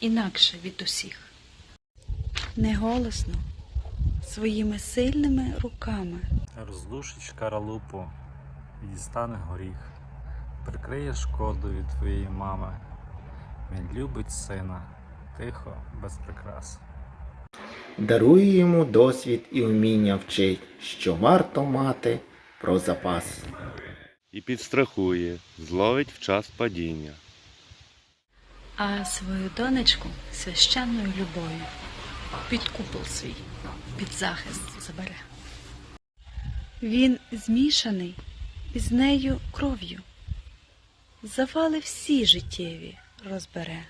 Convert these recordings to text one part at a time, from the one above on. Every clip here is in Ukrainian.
інакше від усіх. Неголосно, своїми сильними руками Роздушить шкаралупу і дістане горіх, прикриє шкоду від твоєї мами. Він любить сина, тихо, без прикрас. Дарує йому досвід і вміння вчить, що варто мати про запас. і підстрахує, зловить в час падіння. А свою донечку священною любов'ю під купол свій, під захист забере. Він змішаний із нею кров'ю, завали всі життєві розбере.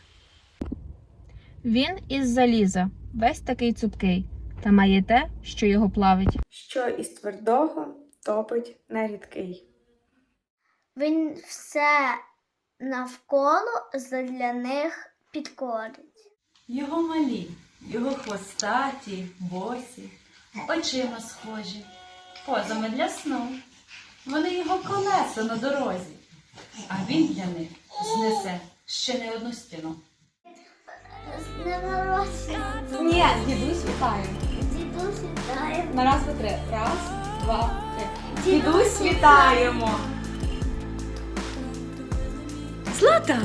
Він із заліза, весь такий цупкий, та має те, що його плавить. що із твердого топить на рідкий. Він все навколо задля них підкорить. Його малі, його хвостаті, босі, очима схожі, позами для сну. Вони його колеса на дорозі, а він для них знесе ще не одну стіну. Ні, дідусь вітає. Дідусь вітає. На раз, два, три. Раз, два, три. Дідусь вітаємо. Злата!